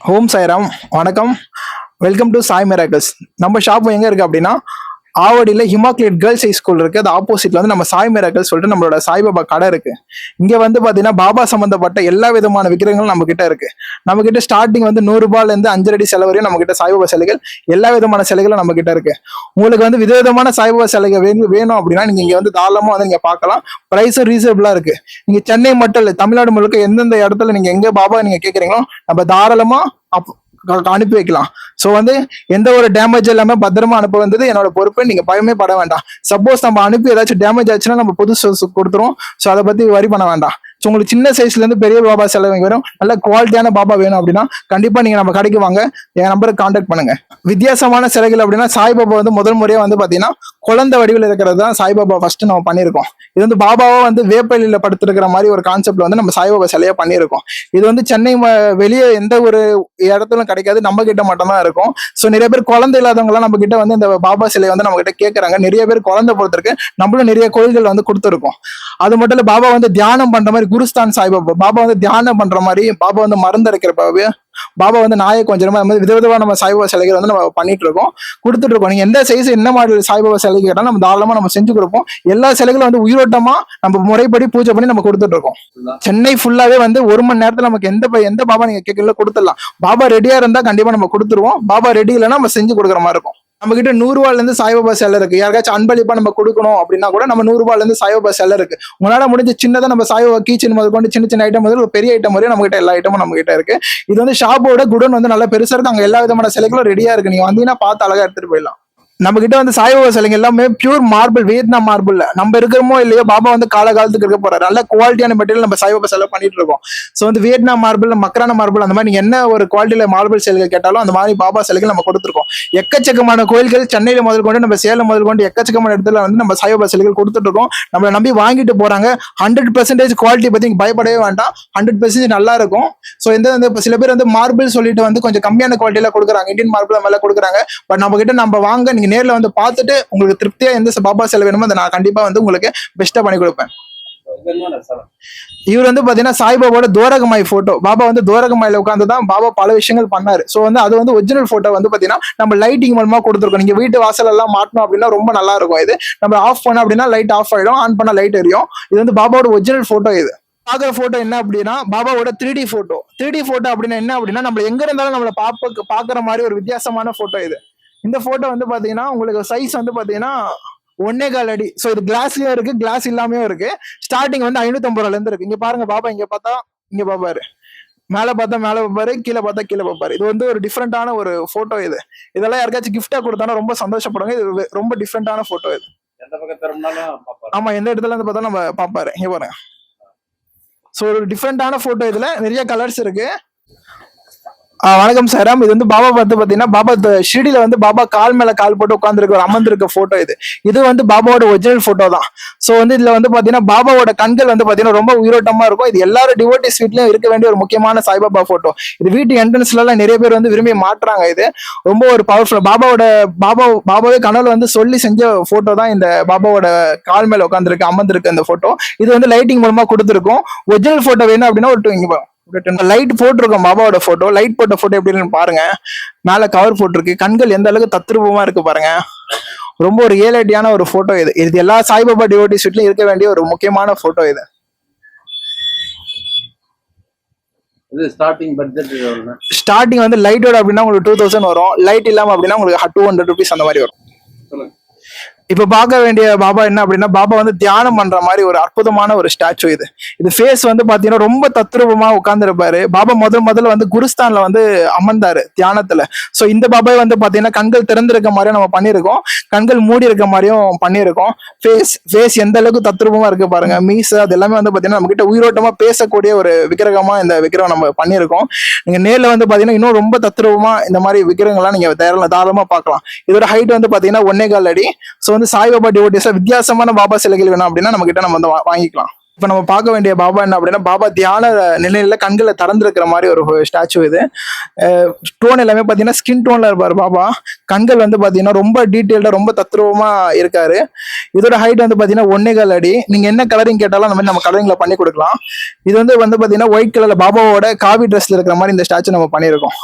Home Sairam வணக்கம். Welcome to Sai miracles நம்ம shop எங்க இருக்கு அப்படின்னா ஆவடியில் ஹிமாக்லேட் கேர்ள்ஸ் ஹை ஸ்கூல் இருக்குது அது ஆப்போசிட்ல வந்து நம்ம சாய் மிராக்கல் சொல்லிட்டு நம்மளோட சாய்பாபா கடை இருக்கு. இங்கே வந்து பார்த்தீங்கன்னா பாபா சம்மந்தப்பட்ட எல்லா விதமான விக்கிரகங்களும் நம்ம கிட்ட இருக்கு. நம்ம கிட்ட ஸ்டார்டிங் வந்து நூறுரூபாலேருந்து அஞ்சரை அஞ்சு அடி செலவு வரையும் நம்ம கிட்ட சாய்பாபா சிலைகள் எல்லா விதமான சிலைகளும் நம்ம கிட்ட இருக்கு. உங்களுக்கு வந்து விதவிதமான சாய்பாபா சிலைகள் வேணும் வேணும் அப்படின்னா நீங்கள் இங்கே வந்து தாராளமாக வந்து நீங்கள் பார்க்கலாம். ப்ரைஸும் ரீசனபிளாக இருக்கு. நீங்கள் சென்னை மட்டும் இல்லை தமிழ்நாடு முழுக்க எந்தெந்த இடத்துல நீங்கள் எங்கே பாபா நீங்கள் கேட்குறீங்களோ நம்ம தாராளமாக அப்- அனுப்பி வைக்கலாம். ஸோ வந்து எந்த ஒரு டேமேஜ் இல்லாமல் பத்திரமா அனுப்ப வந்தது என்னோட பொறுப்பு. நீங்க பயமே பட வேண்டாம். சப்போஸ் நம்ம அனுப்பி ஏதாச்சும் டேமேஜ் ஆச்சுன்னா நம்ம புதுசு கொடுத்துருவோம். ஸோ அதை பத்தி வரி பண்ண வேண்டாம். ஸோ உங்களுக்கு சின்ன சைஸ்ல இருந்து பெரிய பாபா செலவு வரும். நல்ல குவாலிட்டியான பாபா வேணும் அப்படின்னா கண்டிப்பா நீங்க நம்ம கடைக்கு வாங்க. என் நம்பருக்கு காண்டாக்ட் பண்ணுங்க. வித்தியாசமான சிலைகள் அப்படின்னா சாய்பாபா வந்து முதல் முறையாக வந்து பாத்தீங்கன்னா குழந்தை வடிவில் இருக்கிறது தான் சாய்பாபா ஃபர்ஸ்ட் நம்ம பண்ணியிருக்கோம். இது வந்து பாபாவை வந்து வேப்பலியில படுத்திருக்கிற மாதிரி ஒரு கான்செப்ட்ல வந்து நம்ம சாய்பாபா சிலையாக பண்ணியிருக்கோம். இது வந்து சென்னை வெளியே எந்த ஒரு இடத்துலும் கிடைக்காது. நம்ம கிட்ட மட்டும்தான் இருக்கும். ஸோ நிறைய பேர் குழந்தை இல்லாதவங்களாம் நம்ம கிட்ட வந்து இந்த பாபா சிலையை வந்து நம்ம கிட்ட கேட்கறாங்க நிறைய பேர் குழந்தை பொறுத்திருக்கு நம்மளும் நிறைய கோயில்கள் வந்து கொடுத்துருக்கோம். அது மட்டும் இல்ல பாபா வந்து தியானம் பண்ற மாதிரி குருஸ்தான் சாய்பாபா பாபா வந்து தியானம் பண்ற மாதிரி பாபா வந்து மருந்தரைக்கிற பாபா பாபா வந்து நாயை கொஞ்சம் நம்ம விதவிதமா நம்ம சாய்பாபா சிலைகள் வந்து நம்ம பண்ணிட்டு இருக்கோம். கொடுத்துட்டு இருக்கோம். நீங்க எந்த சைஸ் என்ன மாதிரி சாய்பாபா சிலை கேட்டாலும் நம்ம தாராளமா நம்ம செஞ்சு கொடுப்போம். எல்லா சிலைகளும் வந்து உயிரோட்டமா நம்ம முறைப்படி பூஜை பண்ணி நம்ம கொடுத்துட்டு இருக்கோம். சென்னை ஃபுல்லாவே வந்து ஒரு மணி நேரத்துல நமக்கு எந்த எந்த பாபா நீங்க கேட்கல கொடுத்துடலாம். பாபா ரெடியா இருந்தா கண்டிப்பா நம்ம கொடுத்துருவோம். பாபா ரெடி இல்லைன்னா நம்ம செஞ்சு கொடுக்குற மாதிரி இருக்கும். நம்ம கிட்ட நூறு இருந்து சாய்பாபா செல்ல இருக்கு. யாருக்காச்சும் அன்பளிப்பா நம்ம கொடுக்கணும் அப்படின்னா கூட நம்ம நூறு இருந்து சாய்பாபா செல்ல இருக்கு. உங்களால முடிஞ்ச சின்னதா நம்ம சாய்பாபா கீச்சன் முதல் கொண்டு சின்ன சின்ன ஐட்டம் முதல் பெரிய ஐட்டம் வரையும் நம்ம கிட்ட எல்லா ஐட்டமும் நம்ம கிட்ட இருக்கு. இது வந்து ஷாப்போட குடன் வந்து நல்லா பெருசா இருக்கு. அங்க எல்லா விதமான சிலைகளும் ரெடியா இருக்கு. நீங்க வந்தீங்கன்னா பார்த்து அழகா எடுத்துட்டு போயிடலாம். நம்ம கிட்ட வந்து சாய்பாபா சிலைங்க எல்லாமே பியூர் மார்பிள் வியட்நாம் மார்பிள் நம்ம இருக்கிறோமோ இல்லையோ பாபா வந்து கால காலத்துக்கு இருக்க போறாரு. நல்ல குவாலிட்டியான மெட்டீரியல் நம்ம சாய்பாபா செலவு பண்ணிட்டு இருக்கோம். ஸோ வந்து வியட்நாம் மார்பிள் மக்கரான மார்பிள் அந்த மாதிரி நீங்க என்ன ஒரு குவாலிட்டியில மார்பிள் சிலைகள் கேட்டாலும் அந்த மாதிரி பாபா சிலைகள் நம்ம கொடுத்துருக்கோம். எக்கச்சக்கமான கோயில்கள் சென்னையில முதல் கொண்டு நம்ம சேலம் முதல் கொண்டு எக்கச்சக்கமான இடத்துல வந்து நம்ம சாய்பாபா சிலைகள் கொடுத்துட்டு இருக்கோம். நம்மளை நம்பி வாங்கிட்டு போறாங்க. ஹண்ட்ரட் பர்சன்டேஜ் குவாலிட்டி பத்தி பயப்படவே வேண்டாம். ஹண்ட்ரட் பர்சன்டேஜ் நல்லா இருக்கும். ஸோ இந்த வந்து சில பேர் வந்து மார்பிள் சொல்லிட்டு வந்து கொஞ்சம் கம்மியான குவாலிட்டியில கொடுக்குறாங்க. இந்தியன் மார்பிள் மேல கொடுக்குறாங்க. பட் நம்ம கிட்ட நம்ம வாங்க நீங்க நேர்ல வந்து பார்த்துட்டு உங்களுக்கு திருப்தியா எந்த பாபா செலவு வேணுமோ அதை நான் கண்டிப்பா வந்து உங்களுக்கு பெஸ்ட்டாக பண்ணி கொடுப்பேன். இவர் வந்து பாத்தீங்கன்னா சாய்பாபாவோட தோரகமாய் போட்டோ பாபா வந்து தோரகமாயில உட்காந்து தான் பாபா பல விஷயங்கள் பண்ணாரு. சோ வந்து அது வந்து ஒரிஜினல் போட்டோ வந்து பாத்தீங்கன்னா நம்ம லைட்டிங் மூலமா கொடுத்துருக்கோம். நீங்க வீட்டு வாசல் எல்லாம் மாட்டணும் அப்படின்னா ரொம்ப நல்லா இருக்கும். இது நம்ம ஆஃப் பண்ண அப்படின்னா லைட் ஆஃப் ஆயிடும். ஆன் பண்ண லைட் எரியும். இது வந்து பாபாவோட ஒரிஜினல் போட்டோ இது. பாக்குற போட்டோ என்ன அப்படின்னா பாபாவோட three D photo three D photo அப்படின்னா என்ன அப்படின்னா நம்ம எங்க இருந்தாலும் நம்மள பாப்ப பாக்குற மாதிரி ஒரு வித்தியாசமான போட்டோ இது. இந்த போட்டோ வந்து பாத்தீங்கன்னா உங்களுக்கு சைஸ் வந்து பாத்தீங்கன்னா ஒன்னே கால் அடி. ஸோ இது கிளாஸ்லயும் இருக்கு கிளாஸ் இல்லாமயும் இருக்கு. ஸ்டார்டிங் வந்து ஐநூத்தம்பது ரூபால இருந்து இருக்கு. இங்க பாருங்க பாபா இங்க பார்த்தா இங்க பாப்பாரு. மேல பார்த்தா மேல பார்ப்பாரு கீழே பார்த்தா கீழே பார்ப்பாரு இது வந்து ஒரு டிஃப்ரெண்டான ஒரு போட்டோ இது. இதெல்லாம் யாருக்காச்சும் கிஃப்டா கொடுத்தாலும் ரொம்ப சந்தோஷப்படுங்க இது ரொம்ப டிஃப்ரெண்டான போட்டோ இது. ஆமா எந்த இடத்துல இருந்து பார்த்தாலும் நம்ம பார்ப்பாரு இங்க பாருங்க. ஸோ ஒரு டிஃப்ரெண்டான போட்டோ இதுல நிறைய கலர்ஸ் இருக்கு. வணக்கம் சாராம் இது வந்து பாபா பார்த்து பாத்தீங்கன்னா பாபா ஷிடியில் வந்து பாபா கால் மேல கால் போட்டு உட்காந்துருக்க ஒரு அமர்ந்திருக்க போட்டோ இது. இது வந்து பாபாவோட ஒரிஜினல் போட்டோ தான். சோ வந்து இதுல வந்து பாத்தீங்கன்னா பாபாவோட கண்கள் வந்து பாத்தீங்கன்னா ரொம்ப உயிரோட்டமா இருக்கும். இது எல்லாரும் டிவோட்டிஸ் வீட்லயும் இருக்க வேண்டிய ஒரு முக்கியமான சாய்பாபா போட்டோ இது வீட்டு என்ட்ரன்ஸ்ல எல்லாம் நிறைய பேர் வந்து விரும்பி மாட்டுறாங்க இது. ரொம்ப ஒரு பவர்ஃபுல் பாபாவோட பாபா பாபாவே கனவுல வந்து சொல்லி செஞ்ச போட்டோ தான் இந்த பாபாவோட கால் மேல உட்காந்துருக்கு அமர்ந்திருக்கு அந்த போட்டோ இது வந்து லைட்டிங் மூலமா கொடுத்துருக்கும். ஒரிஜினல் போட்டோ வேணும் அப்படின்னா ஒரு டூ இங்கே லைட் போட்டிருக்கோம் பாபாவோட போட்டோ லைட் போட்ட போட்டோ எப்படி பாருங்க. மேல கவர் போட்டிருக்கு. கண்கள் எந்த அளவுக்கு தத்ரூபமா இருக்கு பாருங்க. ரொம்ப ஒரு ஏலடியான ஒரு போட்டோ இது. இது எல்லா சாய்பாபா டிவோட்டிஸ் வீட்லயும் இருக்க வேண்டிய ஒரு முக்கியமான போட்டோ இது. இது ஸ்டார்டிங் பட்ஜெட் எவ்வளவு ஸ்டார்டிங் வந்து லைட்டோட அப்படின்னா உங்களுக்கு டூ தௌசண்ட் வரும். லைட் இல்லாம அப்படின்னா உங்களுக்கு டூ ஹண்ட்ரட் ருபீஸ் அந்த மாதிரி வரும். இப்ப பார்க்க வேண்டிய பாபா என்ன அப்படின்னா பாபா வந்து தியானம் பண்ற மாதிரி ஒரு அற்புதமான ஒரு ஸ்டாச்சு இது. இது ஃபேஸ் வந்து பாத்தீங்கன்னா ரொம்ப தத்ரூபமா உட்கார்ந்துருப்பாரு. பாபா முதல் முதல்ல வந்து குருஸ்தான்ல வந்து அமர்ந்தாரு தியானத்துல. சோ இந்த பாபா வந்து பாத்தீங்கன்னா கண்கள் திறந்திருக்க மாதிரியும் நம்ம பண்ணியிருக்கோம். கண்கள் மூடி இருக்க மாதிரியும் பண்ணியிருக்கோம். ஃபேஸ் ஃபேஸ் எந்த அளவுக்கு தத்ரூபமா இருக்கு பாருங்க. மீஸ் அது எல்லாமே வந்து பாத்தீங்கன்னா நம்ம கிட்ட உயிரோட்டமா பேசக்கூடிய ஒரு விக்கிரகமா இந்த விக்கிரகம் நம்ம பண்ணியிருக்கோம். நீங்க நேர்ல வந்து பாத்தீங்கன்னா இன்னும் ரொம்ப தத்ரூபமா இந்த மாதிரி விக்கிரகங்கள்லாம் நீங்க தாராளமா பார்க்கலாம். இதோட ஹைட் வந்து பாத்தீங்கன்னா ஒன்னே கால் அடி ஸோ வந்து சாய்பாபா டிவோட்டிஸா வித்தியாசமான பாபா சிலைகள் வேணும் அப்படின்னா நம்ம கிட்ட நம்ம வந்து வாங்கிக்கலாம். இப்போ நம்ம பார்க்க வேண்டிய பாபா என்ன அப்படின்னா பாபா தியான நிலையில கண்களை திறந்துருக்கிற மாதிரி ஒரு ஸ்டாச்சு இது. டோன் எல்லாமே பார்த்தீங்கன்னா ஸ்கின் டோன்ல இருப்பார் பாபா. கண்கள் வந்து பார்த்தீங்கன்னா ரொம்ப டீட்டெயில்டாக ரொம்ப தத்ரூபமா இருக்காரு. இதோட ஹைட் வந்து பார்த்தீங்கன்னா ஒன்னேகால் அடி. நீங்க என்ன கலரிங் கேட்டாலும் அந்த மாதிரி நம்ம கலரிங்ல பண்ணி கொடுக்கலாம். இது வந்து வந்து பார்த்தீங்கன்னா ஒயிட் கலர்ல பாபாவோட காவி ட்ரெஸ்ல இருக்கிற மாதிரி இந்த ஸ்டாச்சு நம்ம பண்ணியிருக்கோம்.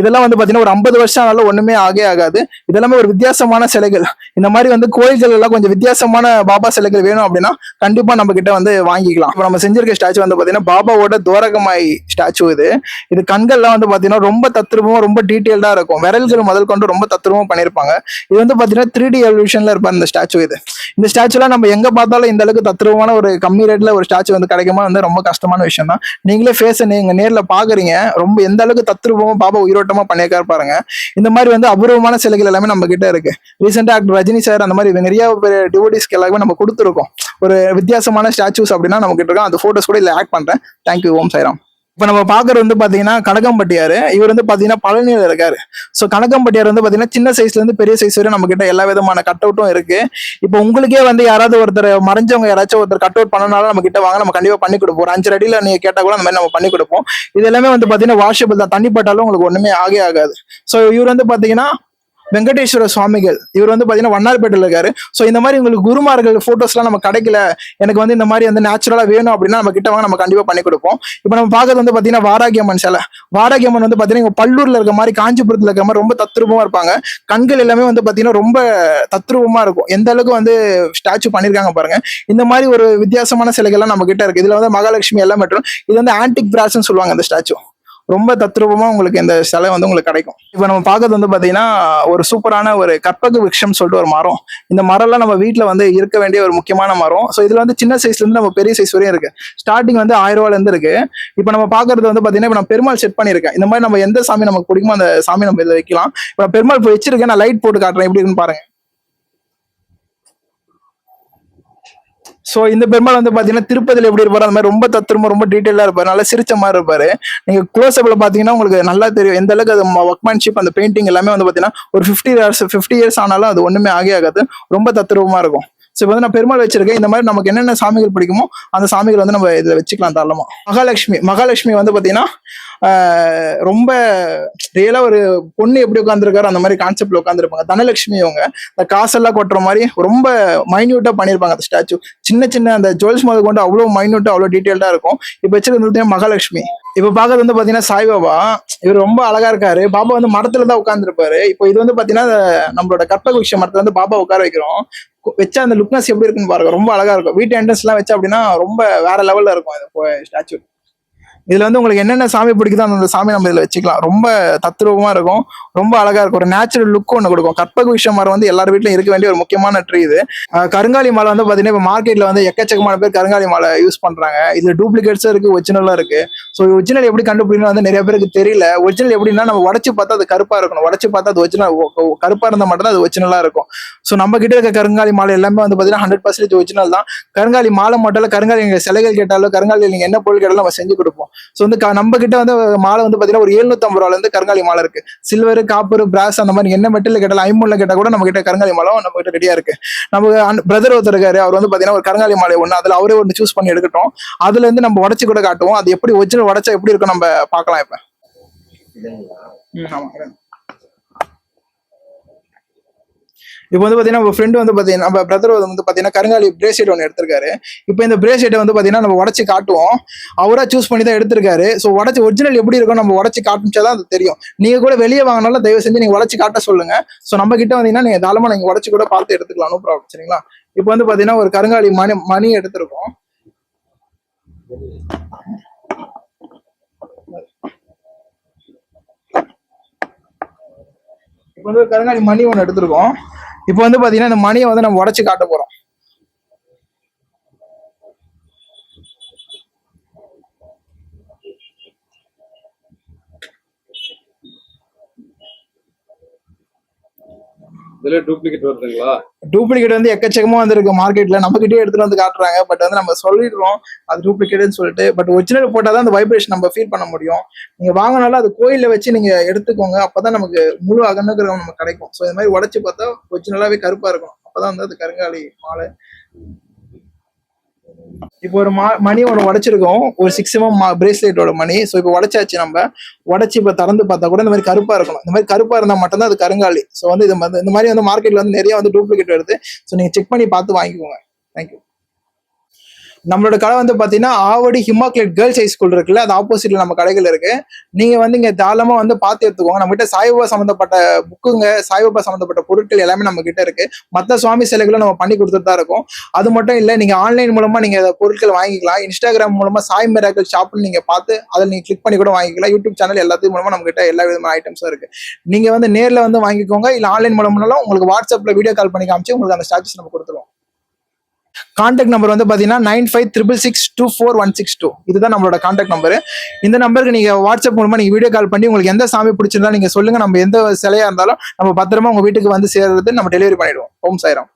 இதெல்லாம் வந்து பார்த்தீங்கன்னா ஒரு ஐம்பது வருஷம் ஆனாலும் ஒண்ணுமே ஆகே ஆகாது. இதெல்லாமே ஒரு வித்தியாசமான சிலைகள். இந்த மாதிரி வந்து கோயில்கள் எல்லாம் கொஞ்சம் வித்தியாசமான பாபா சிலைகள் வேணும் அப்படின்னா கண்டிப்பா நம்ம கிட்ட வந்து வாங்கிக்கலாம். இப்போ நம்ம செஞ்சிருக்க ஸ்டாச்சு வந்து பாத்தீங்கன்னா பாபாவோட துவரகமாய் ஸ்டாச்சு இது. இது கண்கள்லாம் வந்து பாத்தீங்கன்னா ரொம்ப தத்ரூபமா ரொம்ப டீட்டெயில்டா இருக்கும். விரல்கள் முதல் கொண்டு ரொம்ப தத்ரூபமா பண்ணிருப்பாங்க இது வந்து பாத்தீங்கன்னா த்ரீ டி எவல்யூஷன்ல இருப்பார் இந்த ஸ்டாச்சு இது. இந்த ஸ்டாச்சுலாம் நம்ம எங்க பார்த்தாலும் இந்த அளவுக்கு தத்ரூபமான ஒரு கம்மி ரேட்ல ஒரு ஸ்டாச்சு வந்து கிடைக்குமா வந்து ரொம்ப கஷ்டமான விஷயம் தான். நீங்களே ஃபேஸ் நீங்க நேர்ல பாக்குறீங்க. ரொம்ப எந்த அளவுக்கு தத்ரூபமா பாபா உயிரோட்டமா பண்ணியிருக்காரு பாருங்க. இந்த மாதிரி வந்து அபூர்வமான சிலைகள் எல்லாமே நம்ம கிட்ட இருக்கு. ரீசெண்டா ஆக்டர் ரஜினி சார் அந்த மாதிரி நிறைய பேர் டிவோடிஸ்க்கு எல்லாமே நம்ம கொடுத்துருக்கோம். ஒரு வித்தியாசமான ஸ்டாச்சூஸ் அப்படின்னா நம்ம கிட்ட இருக்கோம் அந்த போட்டோஸ் கூட இதுல ஆட் பண்றேன். தேங்க்யூ ஓம் சைராம் இப்போ நம்ம பார்க்கறது வந்து பாத்தீங்கன்னா கனகம்பட்டியார். இவர் வந்து பாத்தீங்கன்னா பழனியில் இருக்காரு. ஸோ கனகம்பட்டியார் வந்து பாத்தீங்கன்னா சின்ன சைஸ்ல இருந்து பெரிய சைஸ் வரை நம்ம கிட்ட எல்லா விதமான கட் அவுட்டும் இருக்கு. இப்போ உங்களுக்கே வந்து யாராவது ஒருத்தர் மறைஞ்சவங்க யாராச்சும் ஒருத்தர் கட் அவுட் பண்ணனால நம்ம கிட்ட வாங்க நம்ம கண்டிப்பா பண்ணி கொடுப்போம். ஒரு அஞ்சு அடியில் நீங்க கேட்டா கூட அந்த மாதிரி நம்ம பண்ணி கொடுப்போம். இது எல்லாமே வந்து பாத்தீங்கன்னா வாஷபிள் தான். தண்ணி பட்டாலும் உங்களுக்கு ஒண்ணுமே ஆகே ஆகாது. ஸோ இவர் வந்து பாத்தீங்கன்னா வெங்கடேஸ்வர சுவாமிகள். இவர் வந்து பாத்தீங்கன்னா வண்ணார்பேட்டையில் இருக்காரு. ஸோ இந்த மாதிரி உங்களுக்கு குருமார்கள் ஃபோட்டோஸ்லாம் நம்ம கிடைக்கல. எனக்கு வந்து இந்த மாதிரி வந்து நேச்சுரலாக வேணும் அப்படின்னா நம்ம கிட்ட வாங்க நம்ம கண்டிப்பாக பண்ணி கொடுப்போம். இப்போ நம்ம பார்க்கறது வந்து பார்த்தீங்கன்னா வாராகியம்மன் சிலை. வாராகியம்மன் வந்து பார்த்தீங்கன்னா இங்கே பல்லூரில் இருக்க மாதிரி காஞ்சிபுரத்தில் இருக்க மாதிரி ரொம்ப தத்ரூபமா இருப்பாங்க. கண்கள் எல்லாமே வந்து பார்த்தீங்கன்னா ரொம்ப தத்ரூபமாக இருக்கும். எந்த அளவுக்கு வந்து ஸ்டாச்சு பண்ணியிருக்காங்க பாருங்க. இந்த மாதிரி ஒரு வித்தியாசமான சிலைகள்லாம் நம்ம கிட்ட இருக்கு. இதில் வந்து மகாலட்சுமி எல்லாம் மற்றும் இது வந்து ஆன்டிக் பிராஸ்ன்னு சொல்லுவாங்க அந்த ஸ்டாச்சு ரொம்ப தத்ரூபமா உங்களுக்கு இந்த சிலை வந்து உங்களுக்கு கிடைக்கும். இப்போ நம்ம பார்க்கறது வந்து பாத்தீங்கன்னா ஒரு சூப்பரான ஒரு கற்பக விருஷம் சொல்லிட்டு ஒரு மரம். இந்த மரம்லாம் நம்ம வீட்டில் வந்து இருக்க வேண்டிய ஒரு முக்கியமான மரம். ஸோ இதுல வந்து சின்ன சைஸ்ல இருந்து நம்ம பெரிய சைஸ் வரையும் இருக்கு. ஸ்டார்டிங் வந்து ஆயிரம் ரூபாயில இருந்து இருக்கு. இப்போ நம்ம பார்க்கறது வந்து பாத்தீங்கன்னா இப்போ நான் பெருமாள் செட் பண்ணியிருக்கேன். இந்த மாதிரி நம்ம எந்த சாமி நமக்கு பிடிக்குமோ அந்த சாமி நம்ம இதில் வைக்கலாம். இப்போ பெருமாள் இப்போ வச்சிருக்கேன். நான் லைட் போட்டு காட்டுறேன். எப்படி இருக்குன்னு பாருங்க. ஸோ இந்த பெருமாள் வந்து பார்த்தீங்கன்னா திருப்பதியில் எப்படி இருப்பார் அந்த மாதிரி ரொம்ப தத்துரமாக ரொம்ப டீட்டெயிலாக இருப்பார். நல்லா சிரிச்ச மாதிரி இருப்பார். நீங்கள் க்ளோஸ் அப்பில் பார்த்தீங்கன்னா உங்களுக்கு நல்லா தெரியும். எந்த அளவுக்கு அது ஒர்க்மேன்ஷிப் அந்த பெயிண்டிங் எல்லாமே வந்து பார்த்தீங்கன்னா ஒரு ஃபிஃப்டி இயர்ஸ் ஃபிஃப்டி இயர்ஸ் ஆனாலும் அது ஒன்றுமே ஆகே ஆகாது. ரொம்ப தத்துரூபமா இருக்கும். ஸோ இப்போ வந்து நான் பெருமாள் வச்சிருக்கேன். இந்த மாதிரி நமக்கு என்னென்ன சாமிகள் பிடிக்குமோ அந்த சாமிகள் வந்து நம்ம இதில் வச்சுக்கலாம் தாராளமா. மகாலட்சுமி மகாலட்சுமி வந்து பாத்தீங்கன்னா ரொம்ப ரியலா ஒரு பொண்ணு எப்படி உட்காந்துருக்காரு அந்த மாதிரி கான்செப்ட்ல உட்காந்துருப்பாங்க தனலட்சுமி அவங்க இந்த காசெல்லாம் கொட்டுற மாதிரி ரொம்ப மைன்யூட்டா பண்ணியிருப்பாங்க அந்த ஸ்டாச்சு சின்ன சின்ன அந்த ஜுவல்ஸ் முதல் கொண்டு அவ்வளோ மைன்யூட்டா அவ்வளோ டீட்டெயில்டா இருக்கும். இப்போ வச்சிருக்கிறது மகாலட்சுமி. இப்போ பார்க்கறது வந்து பாத்தீங்கன்னா சாய்பாபா இவர் ரொம்ப அழகா இருக்காரு. பாபா வந்து மரத்துல தான் உட்காந்துருப்பாரு இப்போ இது வந்து பாத்தீங்கன்னா நம்மளோட கற்பகுஷ மரத்துல வந்து பாபா உட்கார வைக்கிறோம். வச்சா அந்த லுக்னஸ் எப்படி இருக்குன்னு பாருங்க. ரொம்ப அழகா இருக்கும். வீட்டு என்ட்ரன்ஸ் எல்லாம் வச்சா அப்படின்னா ரொம்ப வேற லெவல்ல இருக்கும். அது ஸ்டாச்சு இதுல வந்து உங்களுக்கு என்னென்ன சாமி பிடிக்குதோ அந்த சாமி நம்ம இதுல வச்சுக்கலாம். ரொம்ப தத்ரூபமா இருக்கும். ரொம்ப அழகா இருக்கும். ஒரு நேச்சுரல் லுக் ஒன்று கொடுக்கும். கற்பக விஷயம் மரம் வந்து எல்லார் வீட்லயும் இருக்க வேண்டிய ஒரு முக்கியமான ட்ரீ இது. கருங்காலி மாலை வந்து பாத்தீங்கன்னா இப்போ மார்க்கெட்ல வந்து எக்கச்சக்கமான பேர் கருங்காலி மாலை யூஸ் பண்றாங்க. இதுல டூப்ளிகேட்ஸும் இருக்கு ஒரிஜினலும் இருக்கு. ஸோ ஒரிஜினல் எப்படி கண்டுபிடிக்கணும் வந்து நிறைய பேருக்கு தெரியல. ஒரிஜினல் எப்படின்னா நம்ம உடச்சு பார்த்தா அது கருப்பா இருக்கணும். உடச்சு பார்த்தா அது ஒரிஜினல் கருப்பா இருந்தா மட்டும் தான் அது ஒரிஜினலா இருக்கும். ஸோ நம்ம கிட்ட இருக்க கருங்காலி மாலை எல்லாமே வந்து பாத்தீங்கன்னா ஹண்ட்ரட் பர்சன்டேஜ் ஒரிஜினல் தான். கருங்காலி மாலை மட்டும் இல்ல கருங்காலி நீங்க சிலைகள் கேட்டாலும் கருங்காலி நீங்க என்ன பொருள் கேட்டாலும் நம்ம செஞ்சு கொடுப்போம். ஸோ வந்து நம்ம கிட்ட வந்து மாலை வந்து பாத்தீங்கன்னா ஒரு எழுநூத்தம்பது ரூபால இருந்து கருங்காலி மாலை இருக்கு. சில்வர் காப்பர் பிராஸ் அந்த மாதிரி என்ன மெட்டல் கேட்டாலும் ஐம்பொன்ல கேட்டா கூட நம்ம கிட்ட கருங்காலி மாலை நம்ம கிட்ட ரெடியா இருக்கு. நம்ம பிரதர் ஒருத்தர் இருக்காரு. அவர் வந்து பாத்தீங்கன்னா ஒரு கருங்காலி மாலை ஒண்ணு அதுல அவரே ஒன்று சூஸ் பண்ணி எடுக்கட்டும். அதுல இருந்து நம்ம உடச்சு கூட காட்டுவோம். அது எப்படி ஒரிஜினல் உடச்சா எப்படி இருக்கும் நம்ம பார்க்கலாம் இப்ப. ஆமா. இப்போ வந்து பார்த்தீங்கன்னா நம்ம ஃப்ரெண்டு வந்து பார்த்தீங்கன்னா நம்ம பிரதர் வந்து பார்த்தீங்கன்னா கருங்காலி பிரேஸ்லெட் ஒன்று எடுத்திருக்காரு. இப்போ இந்த பிரேஸ்லெட்டை வந்து பார்த்தீங்கன்னா நம்ம உடச்சி காட்டுவோம். அவராக சூஸ் பண்ணி தான் எடுத்திருக்காரு. ஸோ உடச்சி ஒரிஜினல் எப்படி இருக்கும் நம்ம உடச்சி காட்டுச்சா அது தெரியும். நீங்கள் கூட வெளியே வாங்கினாலும் தயவு செஞ்சு நீங்கள் உடச்சி காட்ட சொல்லுங்க. ஸோ நம்ம கிட்ட வந்தீங்கன்னா நீங்கள் தாளமாக நீங்கள் உடச்சி கூட பார்த்து எடுத்துக்கலாம். நோ ப்ராப்ளம் சரிங்களா? இப்போ வந்து பார்த்தீங்கன்னா ஒரு கருங்காலி மணி மணி எடுத்திருக்கோம். இப்போ வந்து கருங்காலி மணி ஒன்று எடுத்திருக்கோம். இப்போ வந்து பாத்தீங்கன்னா இந்த மணியை வந்து நம்ம உடச்சு காட்ட போறோம். இதுல டூப்ளிகேட் வருதுங்களா? டூப்ளிகேட் வந்து எக்கச்சக்கமா வந்திருக்கு. மார்க்கெட்ல நம்ம கிட்டே எடுத்துட்டு வந்து காட்டுறாங்க. பட் வந்து நம்ம சொல்லிடுறோம். அது டூப்ளிகேட்னு சொல்லிட்டு. பட் ஒரிஜினல் போட்டாதான் அந்த வைப்ரேஷன் நம்ம ஃபீல் பண்ண முடியும். நீங்க வாங்கினாலும் அது கோயில வச்சு நீங்க எடுத்துக்கோங்க. அப்பதான் நமக்கு முழு அகநகிரகம் நமக்கு கிடைக்கும். ஸோ இந்த மாதிரி உடச்சு பார்த்தா ஒரிஜினலாவே கருப்பா இருக்கும் அப்பதான் வந்து அது கருங்காலி மாலை. இப்போ ஒரு மா மணி ஒன்று உடைச்சிருக்கோம். ஒரு சிக்ஸ் எம்எம் பிரேஸ்லெட்டோட மணி. ஸோ இப்போ உடைச்சாச்சு நம்ம. உடைச்சி இப்போ திறந்து பார்த்தா கூட இந்த மாதிரி கருப்பா இருக்கணும். இந்த மாதிரி கருப்பா இருந்தால் மட்டும்தான் அது கருங்காலி. ஸோ வந்து இது இந்த மாதிரி வந்து மார்க்கெட்ல வந்து நிறைய வந்து டூப்ளிகேட் வருது. ஸோ நீங்க செக் பண்ணி பார்த்து வாங்கிக்கோங்க. தேங்க்யூ நம்மளோட கடை வந்து பாத்தீங்கன்னா Avadi Immaculate girls high school இருக்குல்ல அது ஆப்போசிட்ல நம்ம கடைகள் இருக்கு. நீங்க வந்து இங்க தாராளமா வந்து பார்த்து எடுத்துக்கோங்க. நம்ம கிட்ட சாய்பாபா சம்பந்தப்பட்ட புக்குங்க சாய்பாபா சம்பந்தப்பட்ட பொருட்கள் எல்லாமே நம்ம கிட்ட இருக்கு. மற்ற சுவாமி சிலைகளும் நம்ம பண்ணி கொடுத்துட்டு தான் இருக்கோம். அது மட்டும் இல்ல நீங்க ஆன்லைன் மூலமா நீங்க பொருட்கள் வாங்கிக்கலாம். இன்ஸ்டாகிராம் மூலமா சாய் மிராக்கள் ஷாப்னு நீங்க பார்த்து அதில் நீங்க கிளிக் பண்ணி கூட வாங்கிக்கலாம். யூடியூப் சேனல் எல்லாத்தையும் மூலமா நம்ம கிட்ட எல்லா விதமான ஐட்டம்ஸும் இருக்கு. நீங்க வந்து நேர்ல வந்து வாங்கிக்கோங்க. இல்ல ஆன்லைன் மூலம்னாலும் உங்களுக்கு வாட்ஸ்அப்ல வீடியோ கால் பண்ணி காமிச்சு உங்களுக்கு அந்த ஸ்டாச்சஸ் நம்ம கொடுத்துருவோம். கான்டாக்ட் நம்பர் வந்து பாத்தீங்கன்னா nine five triple six two four one six two இதுதான் நம்மளோட கான்டாக்ட் நம்பர் இந்த நம்பருக்கு நீங்க வாட்ஸ்அப் மூலமா நீங்க வீடியோ கால் பண்ணி உங்களுக்கு எந்த சாமி பிடிச்சிருந்தாலும் நீங்க சொல்லுங்க. நம்ம எந்த சிலையா இருந்தாலும் நம்ம பத்திரமா உங்க வீட்டுக்கு வந்து சேர்றது நம்ம டெலிவரி பண்ணிடுவோம். ஓம் சாய்ராம்.